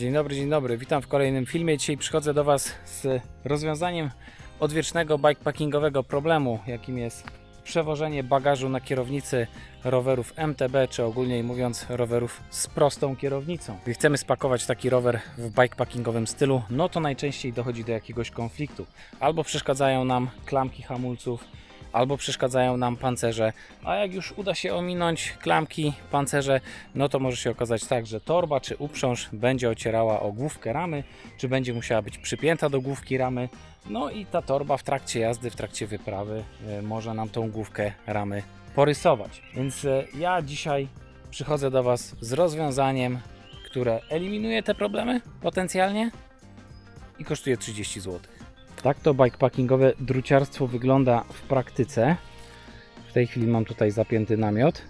Dzień dobry, dzień dobry. Witam w kolejnym filmie. Dzisiaj przychodzę do Was z rozwiązaniem odwiecznego bikepackingowego problemu, jakim jest przewożenie bagażu na kierownicy rowerów MTB, czy ogólnie mówiąc rowerów z prostą kierownicą. Gdy chcemy spakować taki rower w bikepackingowym stylu, no to najczęściej dochodzi do jakiegoś konfliktu. Albo przeszkadzają nam klamki hamulców, albo przeszkadzają nam pancerze, a jak już uda się ominąć klamki, pancerze, no to może się okazać tak, że torba czy uprząż będzie ocierała o główkę ramy, czy będzie musiała być przypięta do główki ramy, no i ta torba w trakcie jazdy, w trakcie wyprawy e, może nam tą główkę ramy porysować. Więc e, ja dzisiaj przychodzę do Was z rozwiązaniem, które eliminuje te problemy potencjalnie i kosztuje 30 zł. Tak to bikepackingowe druciarstwo wygląda w praktyce. W tej chwili mam tutaj zapięty namiot.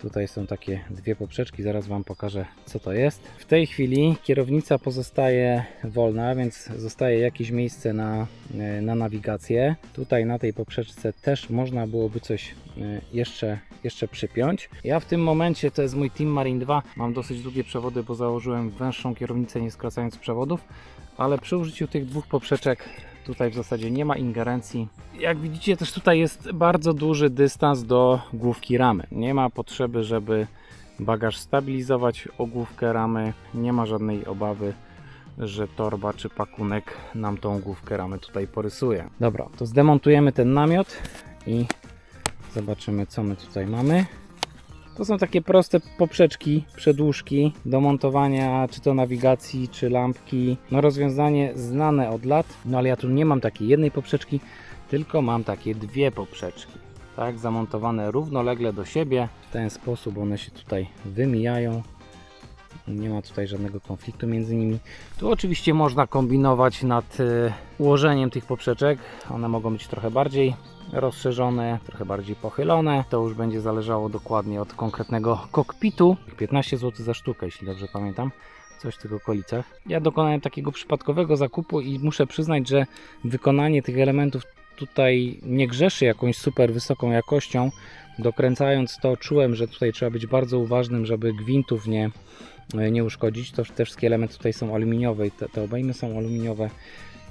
Tutaj są takie dwie poprzeczki, zaraz Wam pokażę co to jest. W tej chwili kierownica pozostaje wolna, więc zostaje jakieś miejsce na, e, na nawigację. Tutaj na tej poprzeczce też można byłoby coś e, jeszcze, jeszcze przypiąć. Ja w tym momencie, to jest mój Team Marine 2, mam dosyć długie przewody, bo założyłem węższą kierownicę nie skracając przewodów, ale przy użyciu tych dwóch poprzeczek tutaj w zasadzie nie ma ingerencji. Jak widzicie też tutaj jest bardzo duży dystans do główki ramy. Nie ma potrzeby, żeby bagaż stabilizować o główkę ramy. Nie ma żadnej obawy, że torba czy pakunek nam tą główkę ramy tutaj porysuje. Dobra, to zdemontujemy ten namiot i zobaczymy co my tutaj mamy. To są takie proste poprzeczki, przedłużki do montowania czy to nawigacji, czy lampki. No rozwiązanie znane od lat, no ale ja tu nie mam takiej jednej poprzeczki, tylko mam takie dwie poprzeczki. Tak, zamontowane równolegle do siebie. W ten sposób one się tutaj wymijają. Nie ma tutaj żadnego konfliktu między nimi. Tu oczywiście można kombinować nad e, ułożeniem tych poprzeczek. One mogą być trochę bardziej rozszerzone, trochę bardziej pochylone. To już będzie zależało dokładnie od konkretnego kokpitu. 15 zł za sztukę, jeśli dobrze pamiętam. Coś w tych okolicach. Ja dokonałem takiego przypadkowego zakupu i muszę przyznać, że wykonanie tych elementów tutaj nie grzeszy jakąś super wysoką jakością. Dokręcając to czułem, że tutaj trzeba być bardzo uważnym, żeby gwintów nie, nie uszkodzić. To te wszystkie elementy tutaj są aluminiowe i te, te obejmy są aluminiowe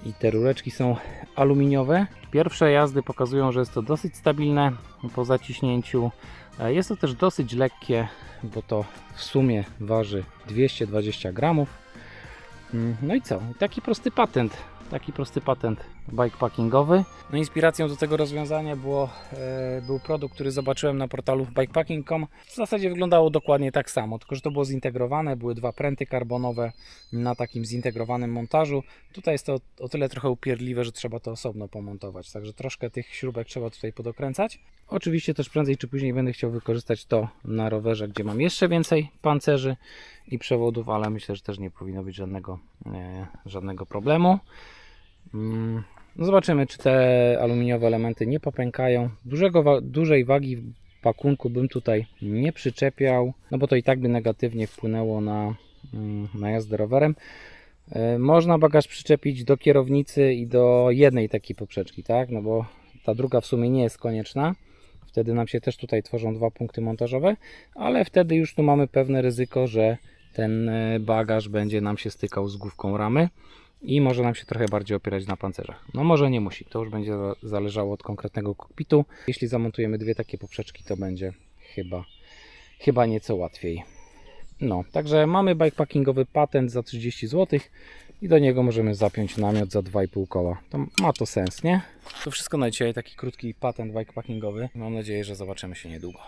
i te rureczki są aluminiowe. Pierwsze jazdy pokazują, że jest to dosyć stabilne po zaciśnięciu. E, Jest to też dosyć lekkie, bo to w sumie waży 220 gramów. Mm, No i co? Taki prosty patent. Taki prosty patent bikepackingowy. No inspiracją do tego rozwiązania było, e, był produkt, który zobaczyłem na portalu bikepacking.com. W zasadzie wyglądało dokładnie tak samo, tylko że to było zintegrowane, były dwa pręty karbonowe na takim zintegrowanym montażu. Tutaj jest to o tyle trochę upierdliwe, że trzeba to osobno pomontować, także troszkę tych śrubek trzeba tutaj podokręcać. Oczywiście też prędzej czy później będę chciał wykorzystać to na rowerze, gdzie mam jeszcze więcej pancerzy i przewodów, ale myślę, że też nie powinno być żadnego, e, żadnego problemu. Mm, No zobaczymy, czy te aluminiowe elementy nie popękają. Dużego, dużej wagi pakunku bym tutaj nie przyczepiał, no bo to i tak by negatywnie wpłynęło na, mm, na jazdę rowerem. E, Można bagaż przyczepić do kierownicy i do jednej takiej poprzeczki, tak? No bo ta druga w sumie nie jest konieczna. Wtedy nam się też tutaj tworzą dwa punkty montażowe, ale wtedy już tu mamy pewne ryzyko, że ten e, bagaż będzie nam się stykał z główką ramy i może nam się trochę bardziej opierać na pancerzach. No może nie musi, to już będzie za- zależało od konkretnego kokpitu. Jeśli zamontujemy dwie takie poprzeczki, to będzie chyba, chyba nieco łatwiej. No, także mamy bikepackingowy patent za 30 zł i do niego możemy zapiąć namiot za 2,5 koła. To ma to sens, nie? To wszystko na dzisiaj, taki krótki patent bikepackingowy. Mam nadzieję, że zobaczymy się niedługo.